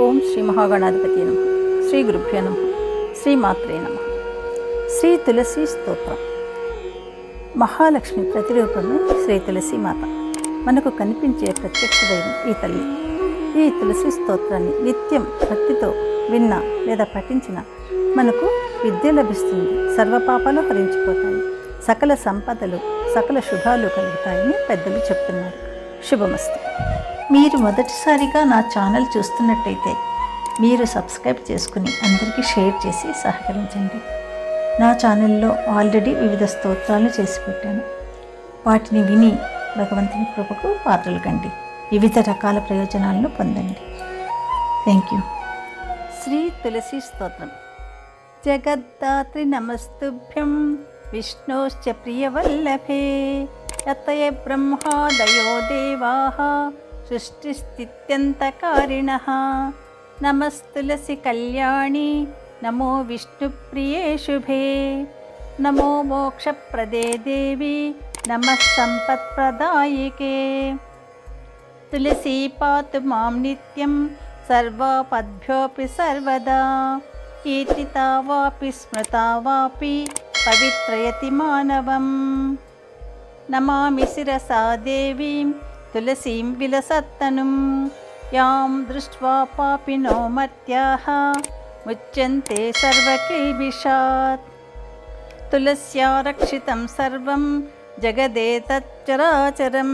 ఓం శ్రీ మహాగణాధిపతి నమ. శ్రీ గురుభ్యో నమ. శ్రీ మాత్రే నమ. శ్రీ తులసి స్తోత్రం. మహాలక్ష్మి ప్రతిరూపమే శ్రీ తులసి మాత. మనకు కనిపించే ప్రత్యక్ష దైవం ఈ తల్లి. ఈ తులసి స్తోత్రాన్ని నిత్యం భక్తితో విన్నా లేదా పఠించిన మనకు విద్య లభిస్తుంది. సర్వపాపాలు హరించిపోతాయి. సకల సంపదలు సకల శుభాలు కలుగుతాయని పెద్దలు చెప్తున్నారు. శుభమస్తు. మీరు మొదటిసారిగా నా ఛానల్ చూస్తున్నట్టయితే మీరు సబ్స్క్రైబ్ చేసుకుని అందరికీ షేర్ చేసి సహకరించండి. నా ఛానల్లో ఆల్రెడీ వివిధ స్తోత్రాలు చేసి పెట్టాను. వాటిని విని భగవంతుని కృపకు పాత్రలు కండి. వివిధ రకాల ప్రయోజనాలను పొందండి. థ్యాంక్ యూ శ్రీ తులసి స్తోత్రం. జగద్దాత్రి నమస్తుభ్యం. విష్ణోశ్చ ప్రియవల్లభే. యతయ బ్రహ్మాదయో దేవాः ष्टिस्तित्यन्तकारिणः नमस्तुलसीकल्याणी नमो विष्णुप्रिये शुभे नमो मोक्षप्रदे देवी नमः सम्पत्प्रदायिके तुलसी पातु मां नित्यं सर्वापद्भ्योऽपि सर्वदा कीर्तिता वापि स्मृता वापि पवित्रयति मानवम् नमामि शिरसा देवीं దేవీం తులసీం విలసత్తనుం యాం దృష్ట్వా పాపినో మర్త్యాः ముచ్యంతే సర్వకిల్బిషాత్ తులస్యా రక్షితం సర్వం జగదేతచ్చరాచరం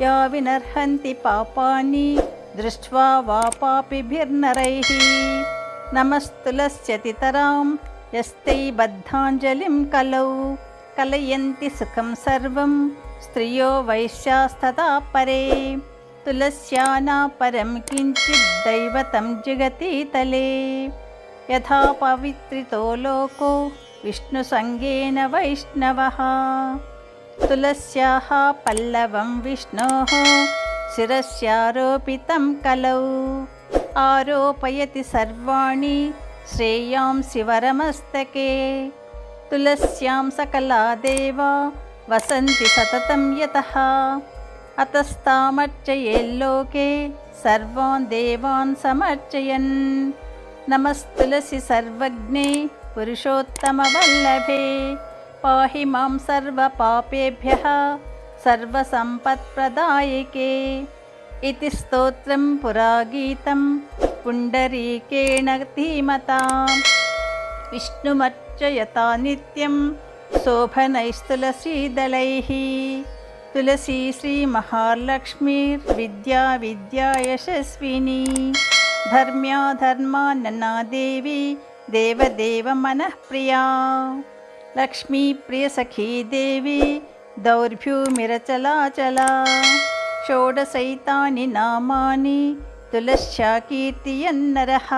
యా వినర్హంతి పాపాని దృష్ట్వా వా పాపిభిర్నరైः నమస్తులస్యతితరాం యస్తై బద్ధాంజలిం కలౌ కలయంతి సుఖం సర్వం స్త్రియో వైశ్యాస్తదా పరే. తులస్యానా పరం కించిద్ దైవతం జగతీతలే. యథా పవిత్రితో లోకో విష్ణుసంగేన వైష్ణవ. తులస్యా పల్లవం విష్ణో. శిరస్యారోపితం కలౌ. ఆరోపయతి సర్వాణి శ్రేయాం శివరమస్తకే తులస్యాం సకలా దేవా वसन्ति सततं यतः। अतस्तामर्चयेल्लोके सर्वान् देवान् समर्चयन्। नमस्तुलसि सर्वज्ञे पुरुषोत्तमवल्लभे। पाहि मां सर्वपापेभ्यः सर्वसम्पत्प्रदायिके। इति स्तोत्रं पुरा गीतं पुण्डरीकेण पुण्डरीकेणधिमता विष्णुमर्चयता नित्यं शोभनैस्तुलसीदलैः। तुलसी श्रीमहालक्ष्मीर्विद्या विद्या यशस्विनी। धर्म्या धर्मा नन्ना देवी देवदेवमनःप्रिया लक्ष्मीप्रियसखी देवी दौर्भ्यूमिरचलाचला। षोडशैतानि नामानि तुलश्चाकीर्तियन्नरः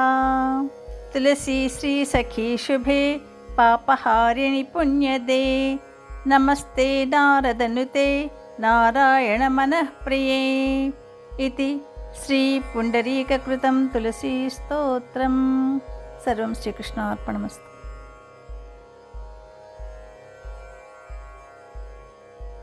तुलसी श्रीसखी शुभे పాపహారిణి పుణ్యదే. నమస్తే నారదనుతే నారాయణ మనఃప్రియే. ఇది శ్రీ పుండరీకృతం తులసీ స్తోత్రం. సర్వం శ్రీకృష్ణార్పణమస్తు.